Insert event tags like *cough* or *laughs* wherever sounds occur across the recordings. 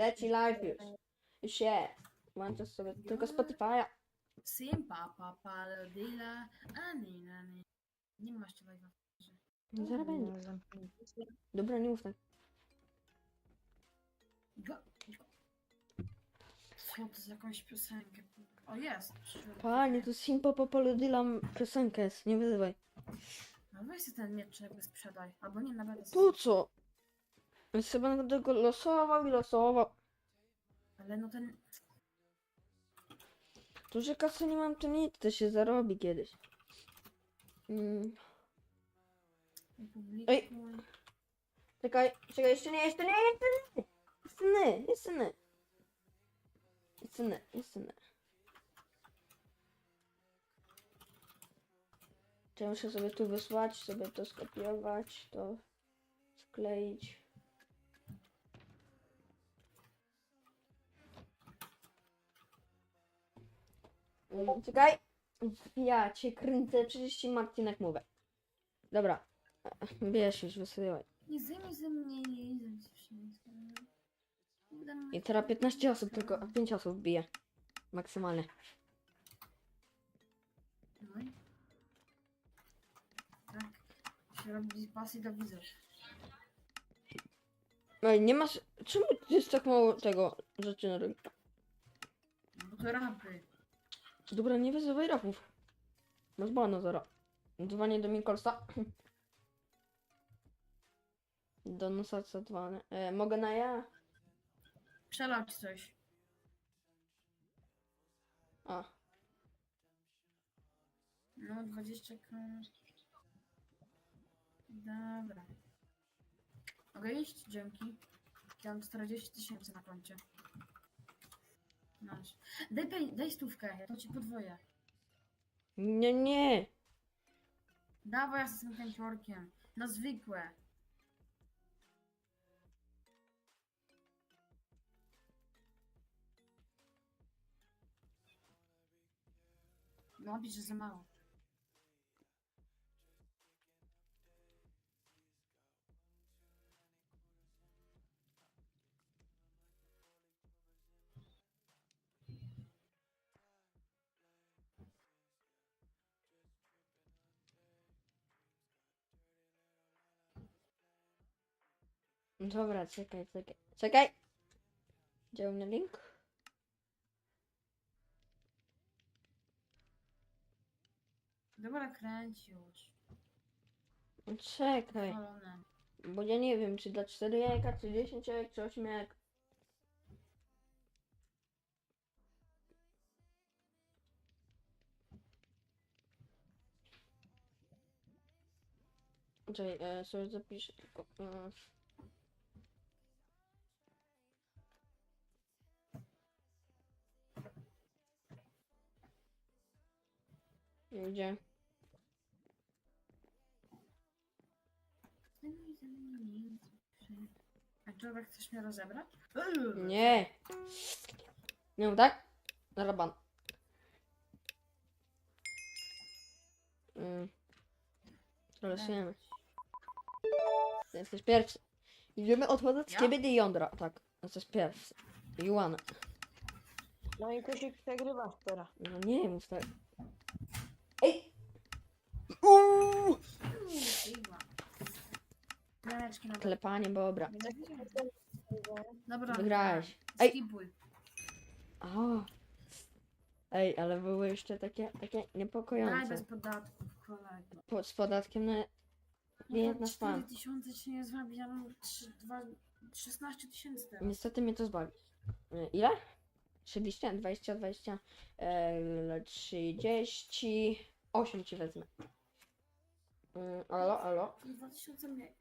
leci live już. Już jest. Włączę sobie tylko Spotify'a. Simpa, papa, lodila, ani, ani. Nie masz cię live'a. Zaraz będzie. Dobra, nie mów tak. Go, go. Co to za jakąś piosenkę? O, jest. Panie, to Simpo Popolodila piosenka jest, nie wyzywaj. No weź sobie ten miecz jakby sprzedaj. Albo nie, nawet. Po co? Ja sobie będę go losował i losował. Ale no ten... Tu, że kasy nie mam, to nic, to się zarobi kiedyś. Mm. Ej. Czekaj, czekaj, jeszcze nie, jeszcze nie, jeszcze nie. Jeszcze nie, jeszcze nie. Jeszcze nie, jeszcze nie. Ja muszę sobie tu wysłać, sobie to skopiować, to skleić. Czekaj. Ja cię kręcę, przecież ci Marcinek mówię. Dobra. Wiesz już, wysyłaj. Nie zajmij ze mnie, nie zajmij się. I teraz 15 osób tylko, a 5 osób bije. Maksymalnie. No i... Tak. Się robi pasji do widzów. Ej, nie masz... Czemu jest tak mało tego rzeczy na rynku? No bo to rapy. Dobra, nie wyzywaj rapów. Masz bana zara. Dzwonię do Mikolsa. *clears throat* Do nosaca dzwonię. E, mogę na ja? Przelał ci coś. A. No, 20 kron. Dobra. Mogę iść? Dzięki. Mam 40 tysięcy na koncie. Masz. Daj, pej- daj stówkę, ja to ci podwoję. Nie, nie. Dawaj, ja z tym kęciorkiem. Na zwykłe. No, pisz, że za mało. Dobra, czekaj, czekaj. Czekaj! Dział mnie link? Dobra, kręć już. Czekaj. Palone. Bo ja nie wiem, czy dla 4 jajka, czy 10 jajek, czy 8 jajek. Czekaj, e, sobie zapiszę tylko. E. Gdzie? A człowiek chcesz mnie rozebrać? Nie! Nie mów tak? Na raban. Mm. Losujemy. Ty jesteś pierwszy. Idziemy odchodzić z Ja? ciebie do jądra. Tak, jesteś pierwszy. Juan. No i Kusik przegrywasz teraz. No nie mów tak. Ej! Uuu! Sigma. Janeczki na Klepanie bobra. Dobra. Wygrałeś. Ej. Skipuj. O. Ej, ale były jeszcze takie, takie Daj niepokojące. bez podatków, kolego. Po, z podatkiem na klient na spam. 4 tysiące ci nie zrobi, ja mam 3, 2, 16 tysięcy teraz. Niestety mnie to zbawi. E, Ile? 30, 20, 20, e, 38 ci wezmę. Mm, alo, alo. 2000 mniej.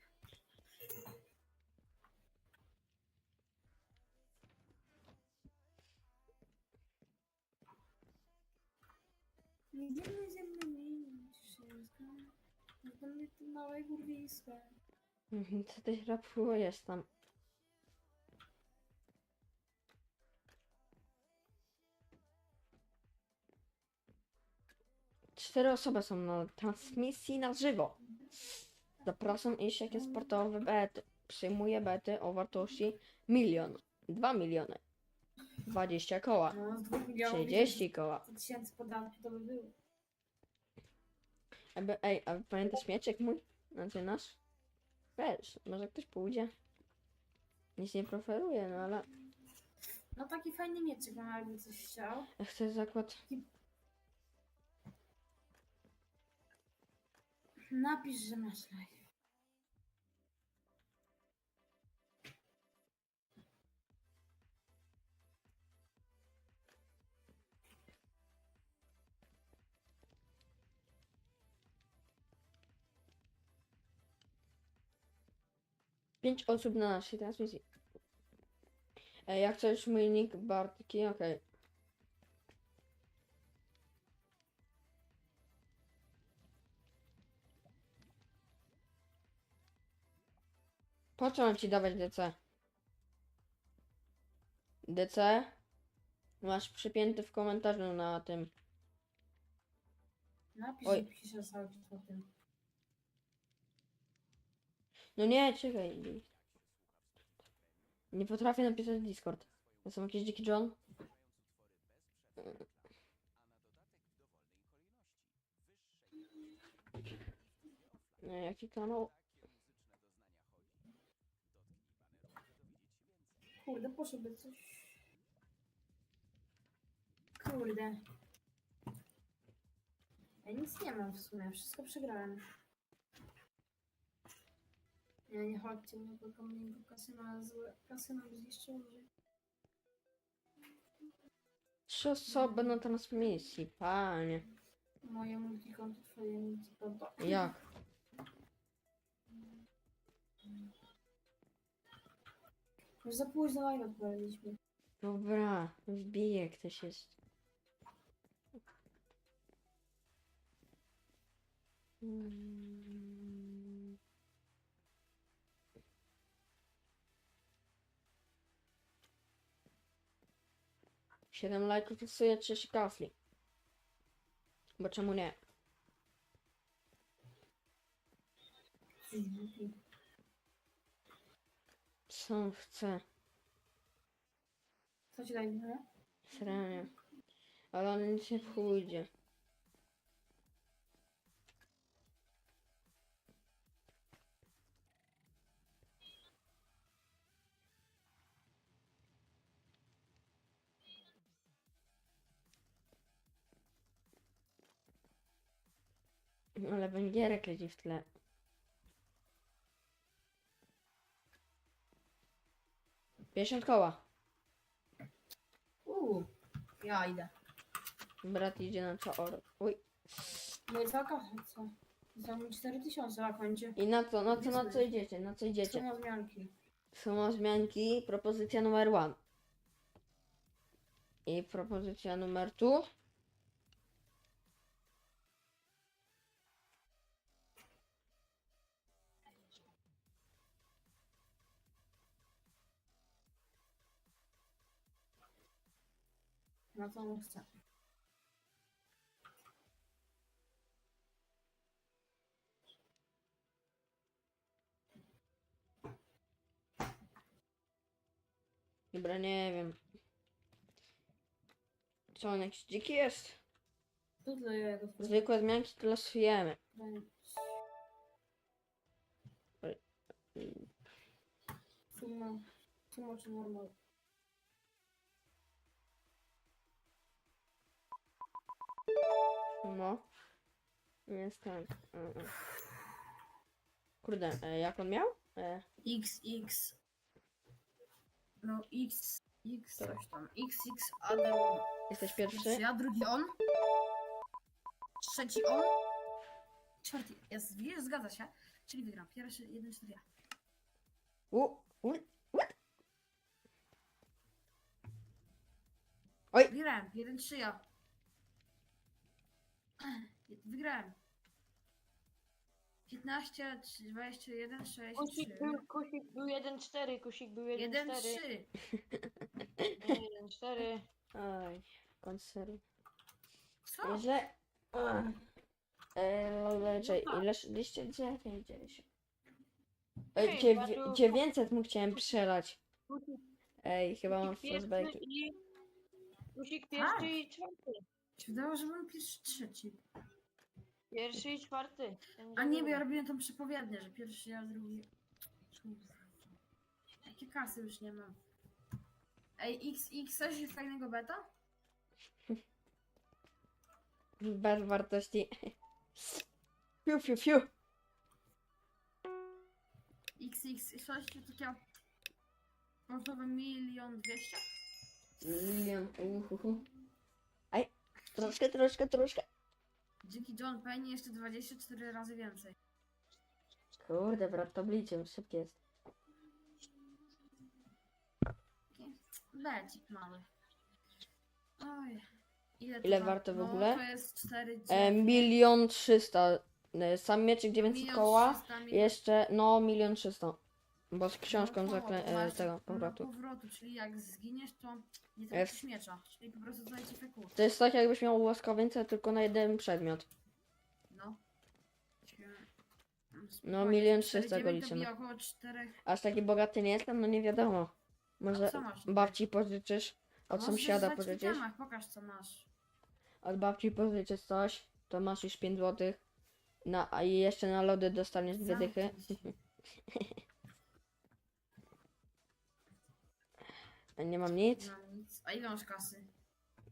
Idziemy ze mną minąć wszystko. Małe. Mhm, Co ty rapujesz tam? Cztery osoby są na transmisji na żywo. Zapraszam iść jakie sportowe bety. Przyjmuję bety o wartości milion. 2 miliony. 20 koła. No, z 2 milionów 30 koła. tysięcy podatki to by było. Ej, a pamiętasz mieczek mój? Znaczy nasz? Wiesz, może ktoś pójdzie. Nic nie preferuje, no ale No taki fajny mieczyk, mam jakby coś chciał. ja chcę zakład. Napisz, że masz live. Pięć osób na naszej transmisji. Ej, jak chcesz mój nick Bartki, okej. Po co mam ci dawać DC? DC? Masz przypięty w komentarzu na tym. Napisz, Oj. piszę cały czas o tym. No nie, czekaj. Nie potrafię napisać Discord. To są jakiś dziki John? Nie, jaki kanał? Kurde, poszedłby coś. Kurde. Ja nic nie mam w sumie, wszystko przegrałem. Nie, nie chodźcie, bo tylko mnie kasyna złe. Kasyna mi zniszczyło życie. Trzy osoby na transmisji, panie. Moje multikonto, twoje multikonto. Jak? Już za późno live odpaliliśmy. Dobra, wbije ktoś jest. Mm. Siedem lajków psuje 30 kafli. Bo czemu nie? Co on chce? Co ci daj, nie? Sranie. Ale on nic nie pójdzie. Ale węgierek leci w tle. Pięćdziesiąt koła. Uuu, ja idę. Brat idzie na czor. Uj. No i kasę, co? Za mi 4000 na koncie. I na co, na co, na co idziecie? Na co Co idziecie? na zmianki? Są zmianki. Propozycja numer one. I propozycja numer two. Na co on chce? Dobra, nie wiem. Co on jakiś dziki jest? Tu dla jego Zwykłe zmianki to losujemy. Suma, suma czy normal? No. Jest tak. e, e. Kurde, e, jak on miał? E, XX. No X, X coś tam. XX Adam. jesteś pierwszy? Ja, drugi on. Trzeci on. Czwarty jest, widzisz, zgadza się. Czyli wygram. Pierwszy, jeden, cztery ja. U, u, Oj. Wygrałem, jeden, trzy ja. Wygrałem. 15, 21, 6, Kusik 3. był, kusik był 1-4, kusik był 1, 1-4. 3. 1-4. Oj, koncert. Co? Źle. Ach. E, czekaj, ile szliście? 9, 10. E, Ej, dziewię- Badu- 900 mu chciałem przelać. Kusik, Ej, chyba mam Kusik pierwszy flashbacki. i... Kusik pierwszy i czwarty. Mi się wydawało, że byłem pierwszy, trzeci. Pierwszy i czwarty. Ten A nie, bo ja robiłem tą przepowiednię, że pierwszy ja, drugi... Kurwa. Jakie kasy już nie mam. Ej, X, X, coś fajnego beta? Bez wartości. Fiu, fiu, fiu. X, X, coś takiego... Możliwe milion dwieście? Milion. Uhuhu. Troszkę, troszkę, troszkę. Dzięki John Payne jeszcze 24 razy więcej. Kurde, brat, to bliczem, szybki jest. Becik mały. Oj. Ile, to Ile za- warto w no, ogóle? to jest 4 E, milion trzysta. E, Sam mieczyk 900 koła. Jeszcze, no, milion trzysta. Bo z książką zaklę... E, tego, powrotu. powrotu, czyli jak zginiesz, to nie E, tracisz miecza. Czyli po prostu zajdzie feku. To jest tak, jakbyś miał łaskownicę tylko na jeden przedmiot. No. No, milion trzysta go liczymy. 4. Aż taki bogaty nie jestem, no nie wiadomo. Może masz? babci pożyczysz, od sąsiada pożyczysz, Pokaż co masz. od babci pożyczysz coś, to masz już 5 złotych. Na, a i jeszcze na lody dostaniesz dwie dychy. *laughs* Nie mam nic? Nie mam nic. A ile masz kasy?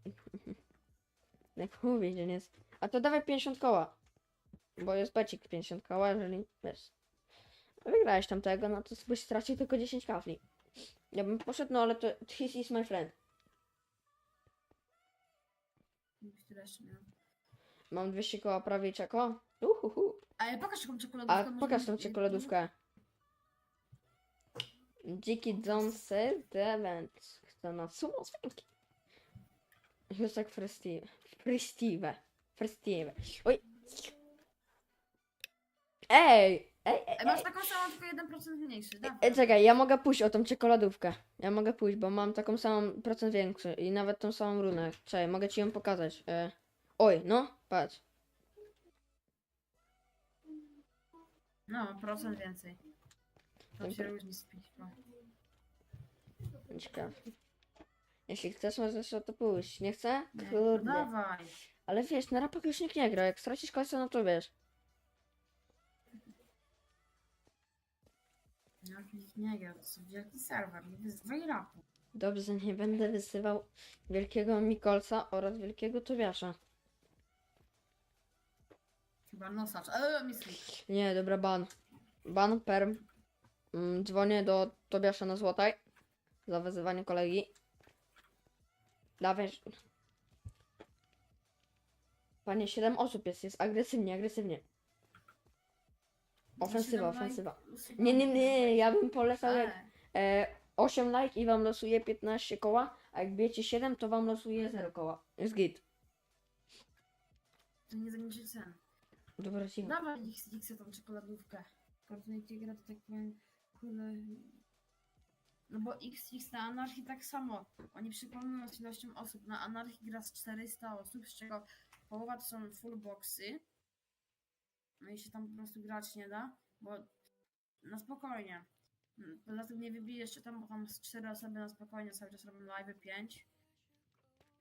*laughs* Jak mówię, że nie jest. A to dawaj 50 koła. Bo jest becik 50 koła, jeżeli wiesz. Wygrałeś tamtego, no to byś stracił tylko 10 kafli. Ja bym poszedł, no ale to his is my friend. Tyle jeszcze miałem. Mam 200 koła prawie czeko. Uhuhu. Ale pokaż taką czekoladówkę. A pokaż tą czekoladówkę. Dziki John says the event. Chce na sumo swęki. Już tak festive. Festive. Festive. Oj. Ej! Ej, ej, Ej, masz ej. taką samą, tylko 1% mniejszy. Dawaj. Ej, czekaj, ja mogę pójść o tą czekoladówkę. Ja mogę pójść, bo mam taką samą procent większy i nawet tą samą runę. Czekaj, mogę ci ją pokazać. E... Oj, no, patrz. No, procent więcej. To się Dobra. różni z piśma. Ciekawe. Jeśli chcesz, możesz o to pójść. Nie chcę? Nie, no Kurde. dawaj. Ale wiesz, na rapach już nikt nie gra. Jak stracisz końca, no to wiesz. Nikt nie gra, to jest wielki serwer, nie wyzwaj rapu. Dobrze, nie będę wysyłał wielkiego Mikolca oraz wielkiego Tobiasza. Chyba nosacz. Eee, misli. Nie, dobra, ban. Ban, perm. Mm, dzwonię do Tobiasza na złotaj. Za wyzywanie kolegi. Dawaj. Panie, 7 osób jest, jest agresywnie, agresywnie. Ofensywa, ofensywa. Nie, nie, nie, ja bym polecał jak e, 8 like i wam losuje 15 koła, a jak bijecie 7, to wam losuje 0 koła. Jest git. To nie zaniczy cen. Dobra. Dawaj X, X tą czekoladówkę. Fortnite gra to tak powiem, kurde... No bo X, X na Anarchii tak samo. Oni przypomną z ilością osób. Na Anarchii gra z 400 osób, z czego połowa to są full boxy. No i się tam po prostu grać nie da, bo na spokojnie. Poza tym nie wybijesz się tam, bo tam z 4 osoby na spokojnie cały czas robią live 5.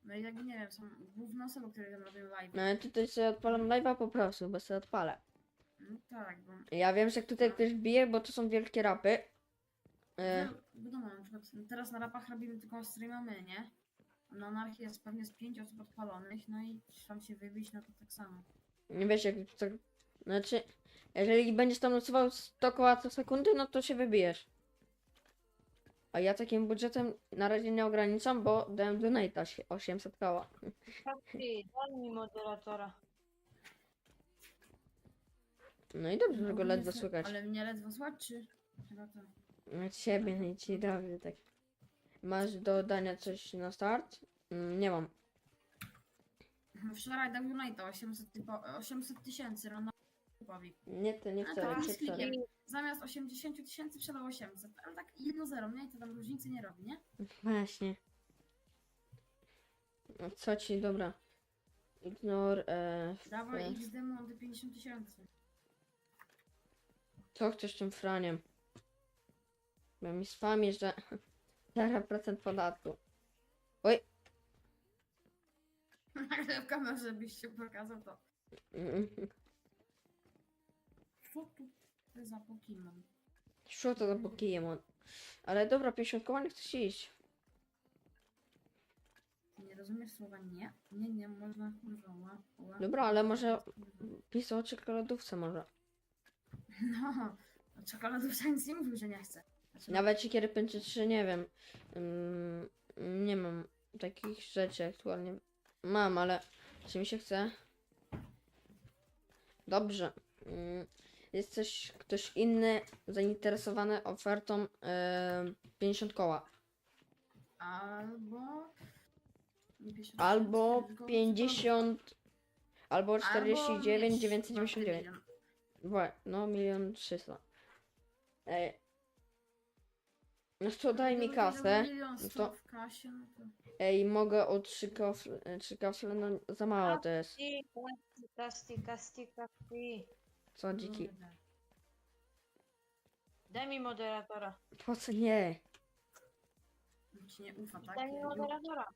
No i jakby nie wiem, są główne osoby, które robią live. No ale tutaj sobie odpalam live'a po prostu, bo sobie odpalę. No tak, bo Ja wiem, że tutaj ktoś bije, bo to są wielkie rapy. E, No, wiadomo, na przykład teraz na rapach robimy tylko streama my, nie? Na anarchii jest pewnie z 5 osób odpalonych, no i tam się wybić, no to tak samo. nie wiesz jak to... Znaczy, jeżeli będziesz tam losował 100 koła co sekundy, no to się wybijesz. A ja takim budżetem na razie nie ograniczam, bo dałem donate'a sie- 800 koła. Ty, daj mi moderatora. No i dobrze, że go ledwo słychać. Ale mnie ledwo słychać, czy? Chyba to. Na ciebie, no i ci dobrze, tak. Masz do dania coś na start? Mm, nie mam. Wczoraj dał Unite 800 typo- 800 tysięcy, no typowi. Nie, to nie A chcę, to klikiem. Zamiast 80 tysięcy przelał 800, ale tak 1-0, nie? To tam różnicy nie robi, nie? Właśnie. No co ci, dobra. Ignore, e, Dawaj e, XD mody 50 tysięcy. Co chcesz tym franiem? Bo mi spamisz, że 0% podatku. Nagle w kamerze byś się pokazał to. Co tu za Pokemon? Co to za Pokémon? Ale dobra, 50 koła nie chcesz iść. Nie rozumiesz słowa nie? Nie, nie, można, można. Dobra, ale może- Pisał o czekoladówce może. No, no czekoladówka nic nie mówił, że nie chce. Znaczy, Nawet siekiery pęczy 3 nie wiem. Mm, nie mam takich rzeczy aktualnie. Mam, ale czy mi się chce? Dobrze. Mm, Jest coś, ktoś inny zainteresowany ofertą e, 50 koła. Albo... nie 50, Albo tylko 50. Albo Albo 49, mieć 999. No, milion 300. Ej. No to daj mi kasę. milion no sto to- w kasie, no to... Ej, mogę o 3 kafle, 3 kafle, no za mało to jest. Kasti, kasti, kasti. Co dziki? Kurde. Daj mi moderatora. Po co nie? Ci nie ufa, tak? Daj mi moderatora.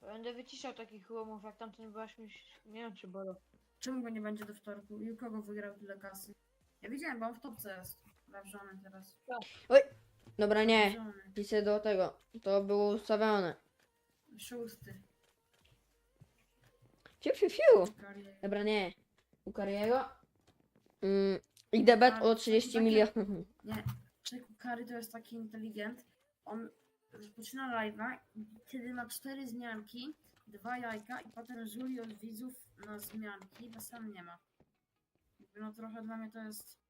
Będę wyciszał takich łomów, jak tamten byłaś mi... Nie wiem, czy bolo. Czemu go nie będzie do wtorku? I u kogo wygrał tyle kasy? Ja widziałem, bo on w topce jest. Sprawdzony teraz. Dobra, nie. Sprawdzony. Pisy do tego. To było ustawione. Szósty. Fiu, fiu, fiu. Karier. Dobra, nie. U Kariego. Mm, I debet o 30 Takie- milionów. Nie, Czeku Kary to jest taki inteligent. On rozpoczyna live'a, kiedy ma cztery zmianki, dwa jajka i potem żuli od widzów na zmianki, bo sam nie ma. No trochę dla mnie to jest...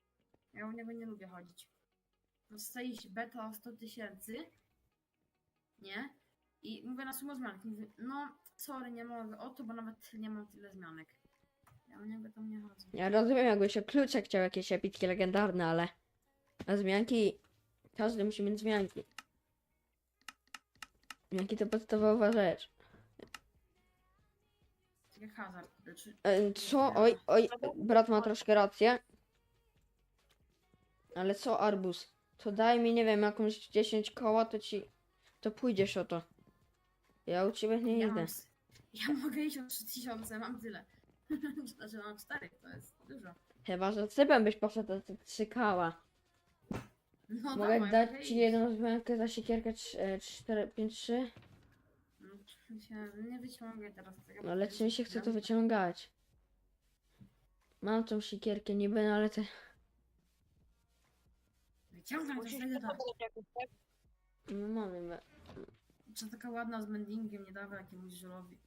Ja u niego nie lubię chodzić. Chce iść beta o 100 tysięcy, nie? I mówię na sumę zmianki, mówię, no sorry, nie mogę o to, bo nawet nie mam tyle zmianek. Ja u niego tam nie chodzę. Ja rozumiem, jakby się klucze chciał jakieś epickie legendarne, ale na zmianki każdy musi mieć zmianki. Zmianki to podstawowa rzecz. Jak hazard. Znaczy, E, Co? Oj, oj, brat ma troszkę rację. Ale co, Arbus? To daj mi, nie wiem, jakąś 10 koła, to ci... To pójdziesz o to. Ja u ciebie nie ja, idę. s- ja mogę iść o 3000, mam tyle. *laughs* znaczy mam 4, to jest dużo. Chyba, że sypem byś poszedł do 3 koła. No Mogę dawaj, dać ci jedną zmiankę za siekierkę 4, 5, 3. No, się nie wyciągaj teraz tego. No ale czy mi się chce to wyciągać? Mam tą siekierkę niby, no ale te... Wyciągam to Musisz wtedy to tak. pobrać jakoś, tak? No mam niby. Czy taka ładna z mendingiem nie dawa jakiemuś żulowi.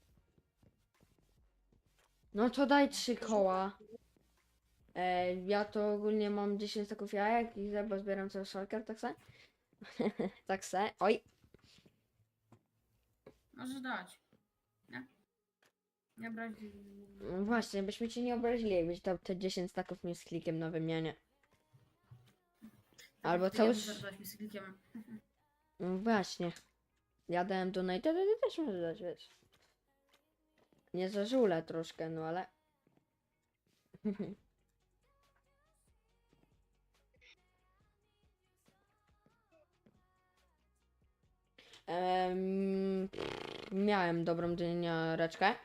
No to daj 3 koła. E, ja to ogólnie mam 10 taków jajek i zeba zbieram cały szalker, tak se? *laughs* tak se. Oj, Możesz dać. Nie? Nie brać. no właśnie, byśmy cię nie obrazili, jakbyś dał te 10 taków mi z klikiem na wymianie. Albo Zadać mi z klikiem. No właśnie. Ja dałem donate, to ty też możesz dać, wiesz. Nie za żule troszkę, no ale... *laughs* Em, miałem dobrą dyniareczkę,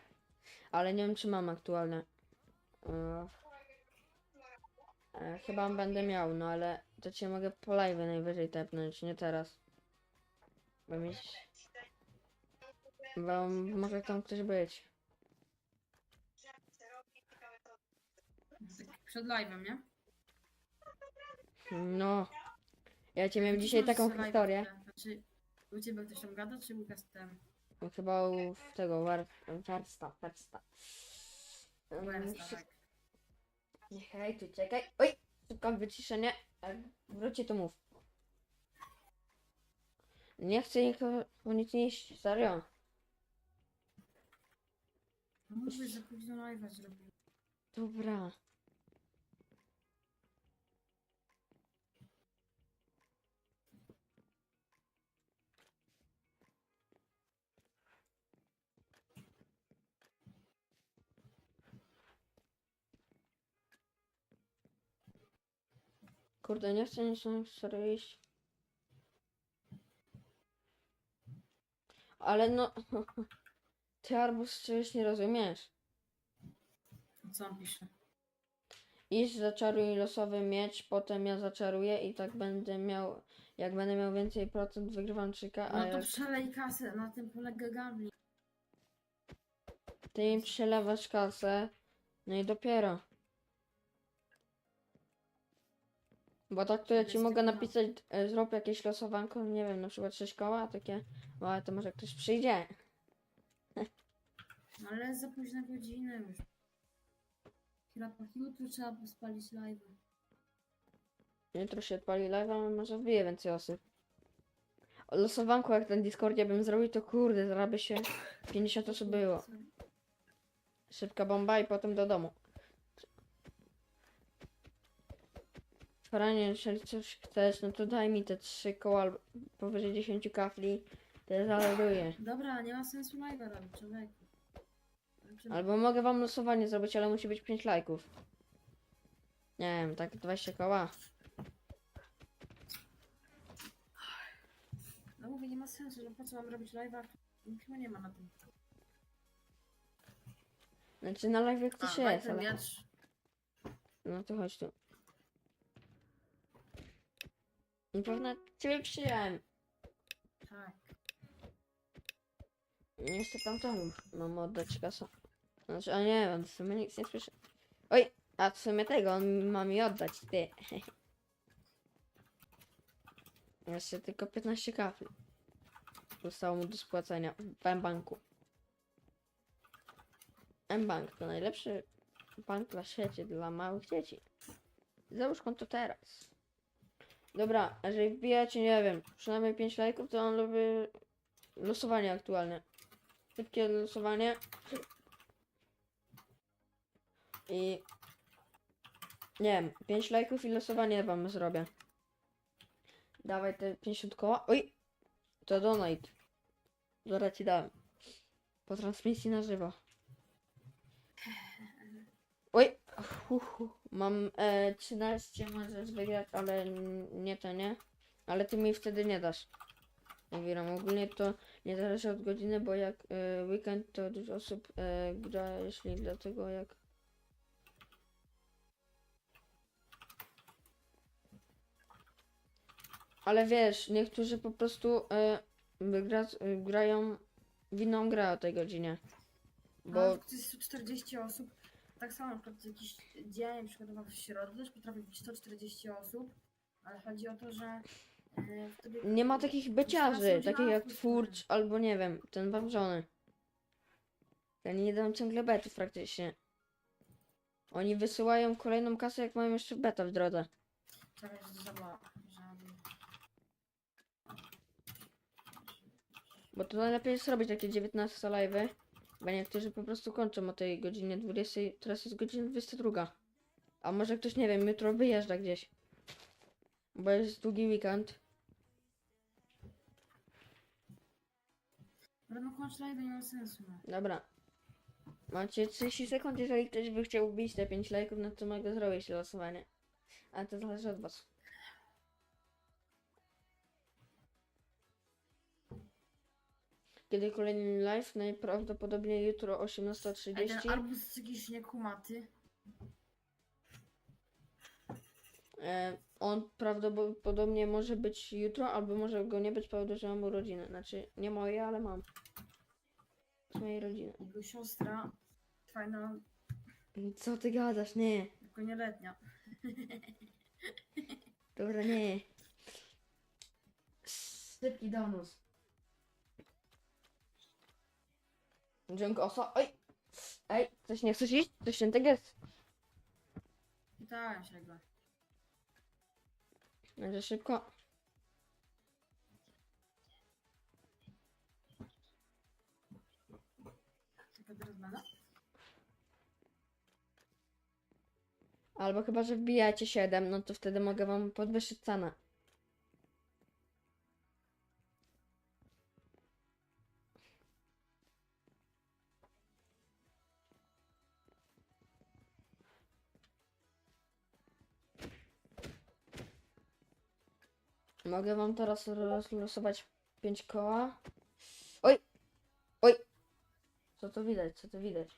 ale nie wiem czy mam aktualne. E, e, chyba będę miał, no ale to cię mogę po live najwyżej tepnąć, nie teraz. Bo. Bo może tam ktoś być. Przed live'em, nie? No. Ja cię miałem dzisiaj taką historię. Znaczy, u ciebie ktoś tam gada, czy Łukasz ten? No, Chyba u tego war, warsta, warsta. Um, wszy- tak. Nie hejtuj, czekaj. Oj! Szybko wyciszenie. Jak Wróci to mów. Nie chcę nikogo nic nieść, serio. No mówię, że późno live'a zrobił. Dobra. Kurde, nie chcę nic serio iść. Ale no... *laughs* Ty Arbus czegoś nie rozumiesz. Co on pisze? Iść, zaczaruj losowy miecz, potem ja zaczaruję i tak będę miał... Jak będę miał więcej procent, wygrywam trzyka, a No to jak przelej kasę, na tym polega gambling. ty mi przelewasz kasę, no i dopiero. Bo tak to ja ci mogę napisać, e, zrób jakieś losowanko, nie wiem, na przykład 6 koła, takie, ale to może ktoś przyjdzie. No ale za późna godzina już. Chyba po jutro trzeba spalić live. Jutro się odpali live, a może wbije więcej osób. O losowanku jak na Discordzie bym zrobił, to kurde, by się 50 osób było. Szybka bomba i potem do domu. Faranie, jeżeli coś chcesz, no to daj mi te trzy koła albo powyżej 10 kafli, to ja zaleduję. Dobra, nie ma sensu live'a robić, człowieku. Znaczy, Albo mogę wam losowanie zrobić, ale musi być 5 lajków. Nie wiem, tak 20 koła. No mówię, nie ma sensu, no po co mam robić live'a? Nikt nie ma na tym. Znaczy na live ktoś daj jest, ale... miecz. No to chodź tu. Na pewno ciebie przyjąłem. Tak. Jeszcze tam to już mam oddać kasę. Znaczy, a nie, on w sumie nic nie słyszy. Oj, a w sumie tego on ma mi oddać, ty. *laughs* Jeszcze tylko 15 kafli. Zostało mu do spłacenia w M-Banku. M-Bank to najlepszy bank na świecie dla małych dzieci. Załóż konto teraz. Dobra, jeżeli wbijacie, nie wiem, przynajmniej 5 lajków, to on lubi losowanie aktualne. Szybkie losowanie. I nie wiem, 5 lajków i losowanie wam zrobię. Dawaj te 50 koła. Oj! To donate. Zaraz ci dałem. Po transmisji na żywo. Oj! Uhu. Mam e, 13, możesz wygrać, ale nie to nie. Ale ty mi wtedy nie dasz. Elwiram, ogólnie to nie zależy od godziny, bo jak e, weekend to dużo osób e, gra, jeśli dlatego jak Ale wiesz, niektórzy po prostu e, wygra, grają w inną grę o tej godzinie. Bo jest 140 osób. Tak samo na przykład jakiś dzień, przykładowo w środę, też potrafi być 140 osób, ale chodzi o to, że e, wtedy... nie ma takich beciarzy, takich jak Twórcz albo nie wiem, ten wawrzony. Oni nie dają ciągle betów praktycznie. Oni wysyłają kolejną kasę, jak mają jeszcze beta w drodze. Czekaj, że to. Żeby... Bo to najlepiej jest robić takie 19 live'y, bo niektórzy po prostu kończą o tej godzinie 20, teraz jest godzina 22. A może ktoś, nie wiem, jutro wyjeżdża gdzieś. Bo jest długi weekend. Ale no kończ live nie ma sensu. No. Dobra. Macie 30 sekund, jeżeli ktoś by chciał wbić te 5 lajków, no to mogę zrobić losowanie. Ale to zależy od was. Kiedy kolejny live? Najprawdopodobniej jutro Ej, ten 18.30. arbuz jest jakiś niekumaty. E, on prawdopodobnie może być jutro, albo może go nie być, powodu, że mam urodziny. Znaczy, nie moje, ale mam. Z mojej rodziny. Jego siostra, fajna, Co ty gadasz? Nie. tylko nieletnia. Dobra, nie. Sypki donus. Dziękuję, oso. Oj! Ej, coś nie chcesz iść? Coś świętego jest? Pytałem się go. Będzie szybko. Tylko teraz będę. Albo chyba, że wbijacie 7, no to wtedy mogę wam podwyższyć cenę. Mogę wam teraz rozlosować 5 koła. Oj! Oj! Co to widać? Co to widać?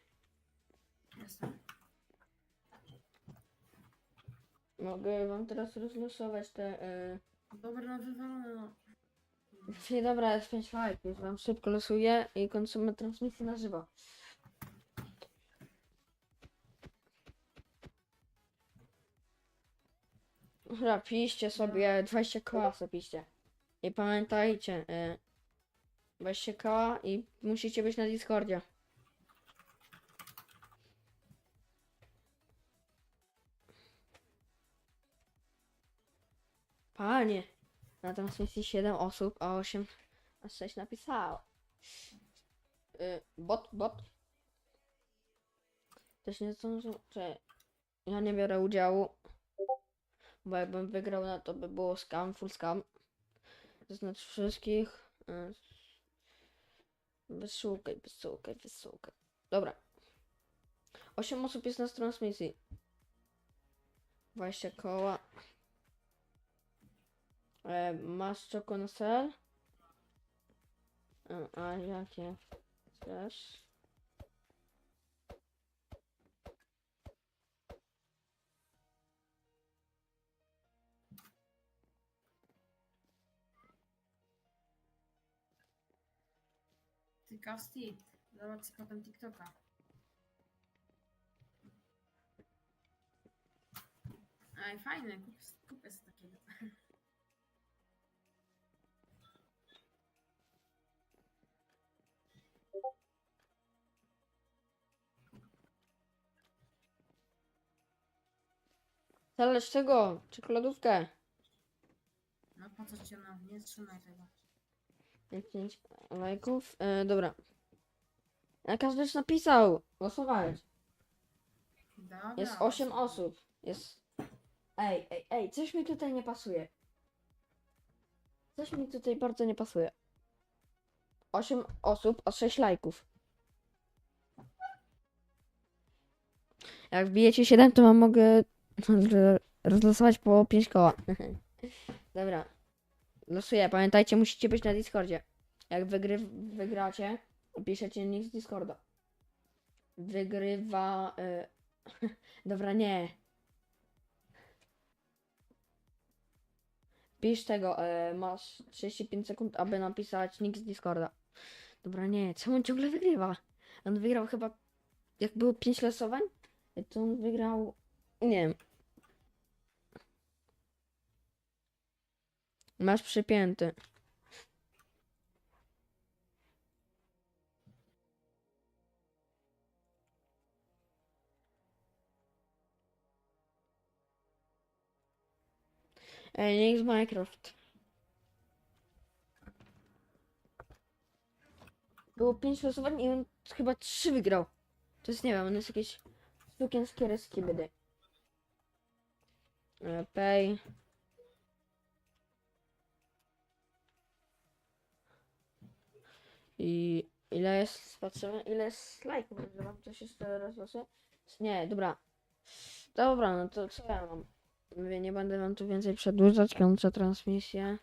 Mogę wam teraz rozlosować te. y, Dobra, no wywalone no. Yy... Dobra, jest 5 lajków. Wam szybko losuję i kończymy transmisję na żywo. Dobra, piszcie sobie 20 koła piszcie. I pamiętajcie, y, 20 koła i musicie być na Discordzie. Panie, na transmisji 7 osób, a 8, a 6 napisało. Y, bot, bot. Też nie zdążył, czy ja nie biorę udziału, bo jakbym wygrał, no to by było scam, full scam. Zaznacz wszystkich. y, Wysłukaj, wysłukaj, wysłukaj. Dobra. 8 osób jest na transmisji. 20 koła. E, masz czoko na ser? A, a jakie chcesz? Ty Kasti, zobacz sobie potem TikToka. Ej, fajne, kup, kupię sobie takiego. Zależ czego? Czekoladówkę. No po co cię no, nie trzymaj tego. 5 lajków. E, dobra. A każdy już napisał. Głosowałeś. Dobra. Jest 8 osób. Jest. Ej, ej, ej, coś mi tutaj nie pasuje. Coś mi tutaj bardzo nie pasuje. 8 osób, a 6 lajków. Jak wbijecie 7, to wam mogę *laughs* rozlosować po 5 koła. *laughs* Dobra. Losuję. Pamiętajcie, musicie być na Discordzie. Jak wygry wygracie, piszecie nick z Discorda. Wygrywa... Y *laughs* Dobra, nie. Pisz tego, e, masz 35 sekund, aby napisać nick z Discorda. Dobra, nie, czemu on ciągle wygrywa? On wygrał chyba, jak było 5 losowań, to on wygrał, nie wiem. Masz przypięty. Ej, niech Minecraft. Było 5 losowań i on chyba 3 wygrał. To jest, nie wiem, on jest jakieś sukienskie reski bydy. E, Pay. I ile jest, patrzymy, ile jest lajków, może wam coś jeszcze raz losuje? Nie, dobra. Dobra, no to co ja mam? Mówię, nie będę wam tu więcej przedłużać, kończę transmisję.